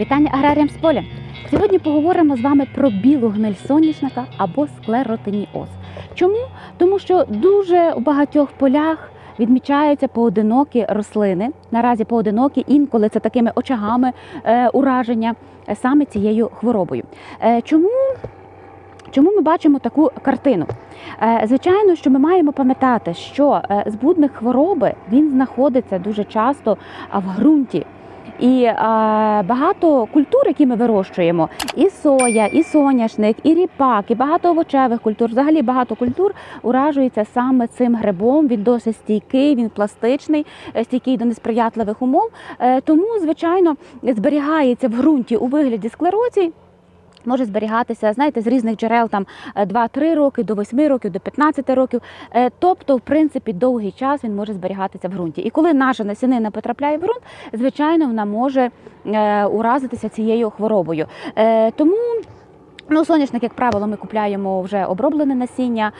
Вітання аграріям з поля. Сьогодні поговоримо з вами про білу гниль соняшника або склеротиніоз. Чому? Тому що дуже в багатьох полях відмічаються поодинокі рослини. Наразі поодинокі, інколи це такими очагами е, ураження е, саме цією хворобою. Е, чому? Чому ми бачимо таку картину? Е, Звичайно, що ми маємо пам'ятати, що е, збудник хвороби він знаходиться дуже часто в ґрунті. І е, багато культур, які ми вирощуємо, і соя, і соняшник, і ріпак, і багато овочевих культур. Взагалі багато культур уражується саме цим грибом. Він досить стійкий, він пластичний, е, стійкий до несприятливих умов. Е, тому, звичайно, зберігається в ґрунті у вигляді склерозії. Може зберігатися, знаєте, з різних джерел там е, 2-3 роки, до 8 років, до 15 років. Е, Тобто, в принципі, довгий час він може зберігатися в ґрунті. І коли наша насінина потрапляє в ґрунт, звичайно, вона може е, уразитися цією хворобою. Е, Тому. Ну, соняшник, як правило, ми купляємо вже оброблене насіння,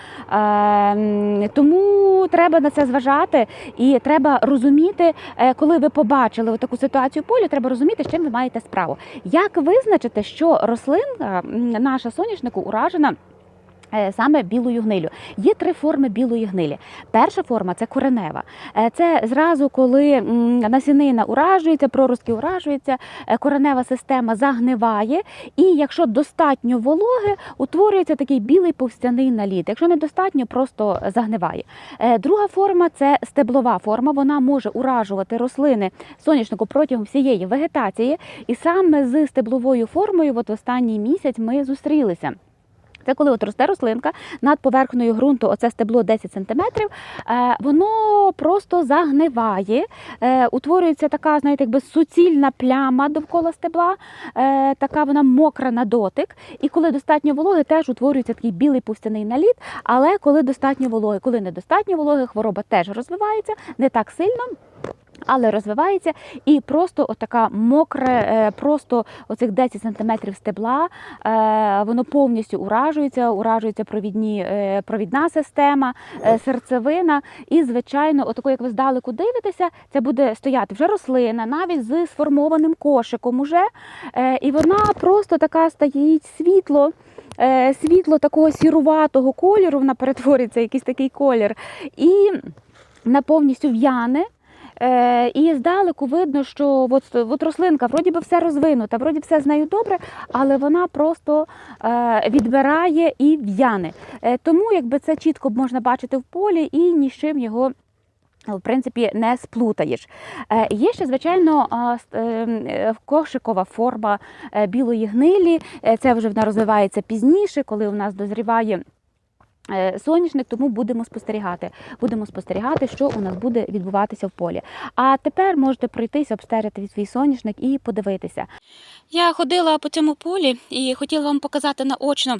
е, тому треба на це зважати і треба розуміти, е, коли ви побачили таку ситуацію в полі, треба розуміти, з чим ви маєте справу. Як визначити, що рослинка наша соняшнику уражена? Е, Саме білою гнилю. Є три форми білої гнилі. Перша форма це коренева. Е, Це зразу, коли насінина уражується, проростки уражуються, е, коренева система загниває, і якщо достатньо вологи, утворюється такий білий повстяний наліт. Якщо недостатньо, просто загниває. Друга форма це стеблова форма. Вона може уражувати рослини соняшнику протягом всієї вегетації. І саме з стебловою формою, от останній місяць, ми зустрілися. Це коли от росте рослинка над поверхнею ґрунту, оце стебло 10 см, е, воно просто загниває, е, утворюється така, знаєте, якби суцільна пляма довкола стебла, е, така вона мокра на дотик. І коли достатньо вологи, теж утворюється такий білий повстяний наліт. Але коли достатньо вологи, коли недостатньо вологи, хвороба теж розвивається не так сильно. Але розвивається і просто отака мокре, е, просто оцих 10 сантиметрів стебла, е, воно повністю уражується, уражується провідні, е, провідна система, серцевина. І, звичайно, отако, як ви здалеку дивитеся, це буде стояти вже рослина, навіть з сформованим кошиком уже. І вона просто така стоїть світло. Світло такого сіруватого кольору, вона перетвориться якийсь такий колір. І вона повністю в'яне. Е, і здалеку видно, що от, от рослинка вроді би все розвинута, вроді все з нею добре, але вона просто е, відбирає і в'яне. Е, тому якби це чітко можна бачити в полі і ні з чим його. В принципі, не сплутаєш. Е, Є ще, звичайно, е, е, кошикова форма е, білої гнилі. Е, Це вже вона розвивається пізніше, коли у нас дозріває е, соняшник, тому будемо спостерігати. Будемо спостерігати, що у нас буде відбуватися в полі. А тепер можете пройтись, обстерити свій соняшник і подивитися. Я ходила по цьому полі і хотіла вам показати наочно.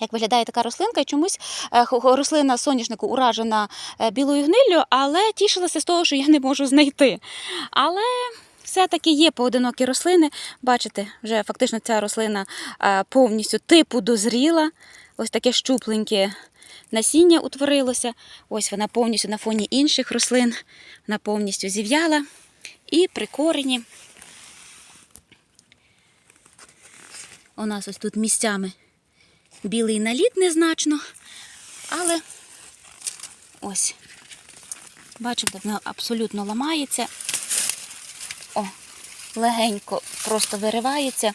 Як виглядає така рослинка, і чомусь е, рослина соняшнику уражена е, білою гниллю, але тішилася з того, що я не можу знайти. Але все-таки є поодинокі рослини. Бачите, вже фактично ця рослина е, повністю типу дозріла. Ось таке щупленьке насіння утворилося. Ось вона повністю на фоні інших рослин, вона повністю зів'яла. І при корені У нас ось тут місцями білий наліт незначно, але ось, бачите, вона абсолютно ламається. О, легенько просто виривається.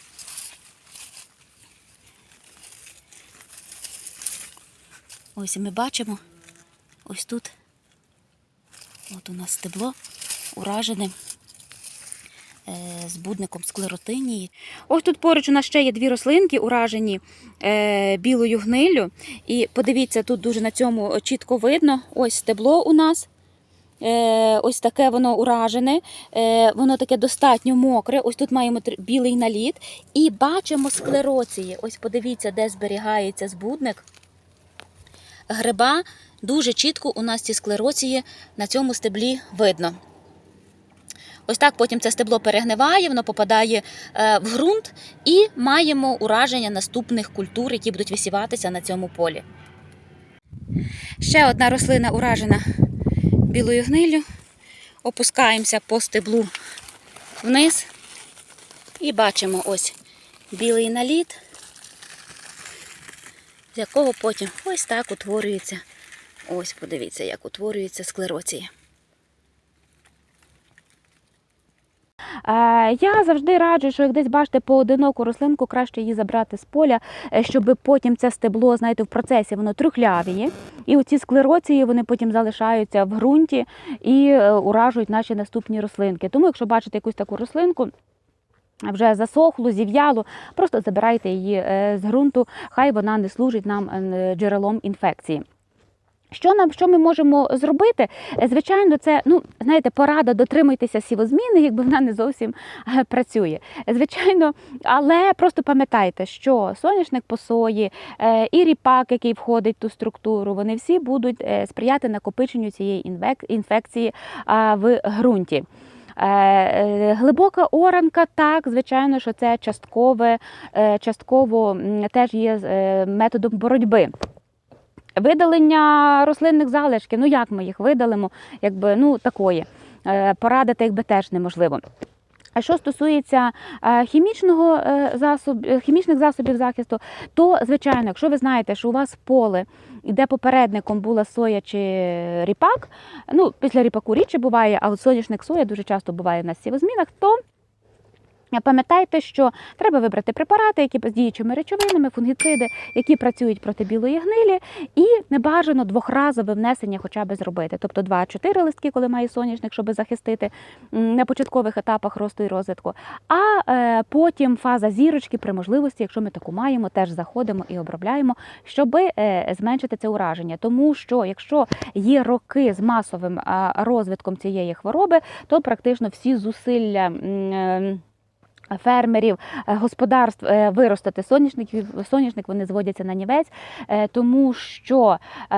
Ось ми бачимо, ось тут, от у нас стебло уражене е, збудником склеротинії. Ось тут поруч у нас ще є дві рослинки, уражені е, білою гнилю. І подивіться, тут дуже на цьому чітко видно. Ось стебло у нас. Е, ось таке воно уражене, е, воно таке достатньо мокре. Ось тут маємо білий наліт. І бачимо склероції. Ось подивіться, де зберігається збудник. Гриба дуже чітко у нас ці склероції на цьому стеблі видно. Ось так потім це стебло перегниває, воно попадає е, в ґрунт і маємо ураження наступних культур, які будуть висіватися на цьому полі. Ще одна рослина уражена білою гнилю. Опускаємося по стеблу вниз. І бачимо ось білий наліт, з якого потім ось так утворюється. Ось подивіться, як утворюється склероція. Е, Я завжди раджу, що як десь бачите поодиноку рослинку, краще її забрати з поля, щоб потім це стебло, знаєте, в процесі воно трухлявіє. І оці склероції вони потім залишаються в ґрунті і е, уражують наші наступні рослинки. Тому, якщо бачите якусь таку рослинку, вже засохлу, зів'ялу, просто забирайте її е, з ґрунту, хай вона не служить нам е, джерелом інфекції. Що нам що ми можемо зробити? Е, Звичайно, це ну знаєте, порада дотримуйтеся сівозміни, якби вона не зовсім працює. Звичайно, але просто пам'ятайте, що соняшник по сої е, і ріпак, який входить в ту структуру, вони всі будуть сприяти накопиченню цієї інфекції в ґрунті. Е, е, Глибока оранка, так, звичайно, що це часткове, е, частково теж є методом боротьби. Видалення рослинних залишків, ну як ми їх видалимо, якби ну такої. Порадити якби теж неможливо. Що стосується е, хімічного засобу засоб, е, хімічних засобів захисту, то звичайно, якщо ви знаєте, що у вас поле, де попередником була соя чи ріпак, ну після ріпаку рідше буває, а от соняшник соя дуже часто буває в нас в сівозмінах, то Пам'ятайте, що треба вибрати препарати, які з діючими речовинами, фунгіциди, які працюють проти білої гнилі, і небажано двохразове внесення хоча б зробити. Тобто 2-4 листки, коли має соняшник, щоб захистити на початкових етапах росту і розвитку. А е, потім фаза зірочки при можливості, якщо ми таку маємо, теж заходимо і обробляємо, щоб е, зменшити це ураження. Тому що якщо є роки з масовим розвитком цієї хвороби, то практично всі зусилля. е, Фермерів, е, господарств е, виростити соняшників, соняшник вони зводяться на нівець, е, тому що е,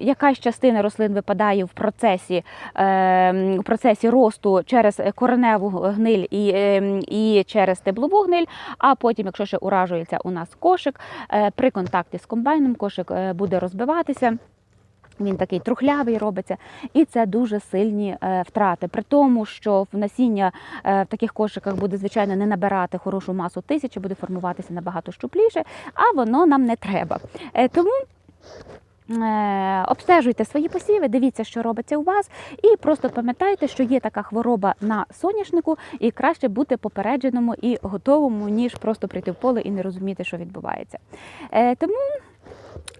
якась частина рослин випадає в процесі, е, в процесі росту через кореневу гниль і, е, і через стеблову гниль, а потім, якщо ще уражується у нас кошик, е, при контакті з комбайном кошик е, буде розбиватися. Він такий трухлявий робиться, і це дуже сильні е, втрати. При тому, що в насіння е, в таких кошиках буде, звичайно, не набирати хорошу масу тисячі, буде формуватися набагато щупліше, а воно нам не треба. Е, тому. Обстежуйте свої посіви, дивіться, що робиться у вас, і просто пам'ятайте, що є така хвороба на соняшнику, і краще бути попередженому і готовому, ніж просто прийти в поле і не розуміти, що відбувається. Тому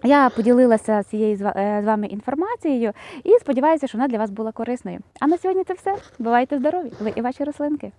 я поділилася цією е, з вами інформацією і сподіваюся, що вона для вас була корисною. А на сьогодні це все. Бувайте здорові! Ви і ваші рослинки.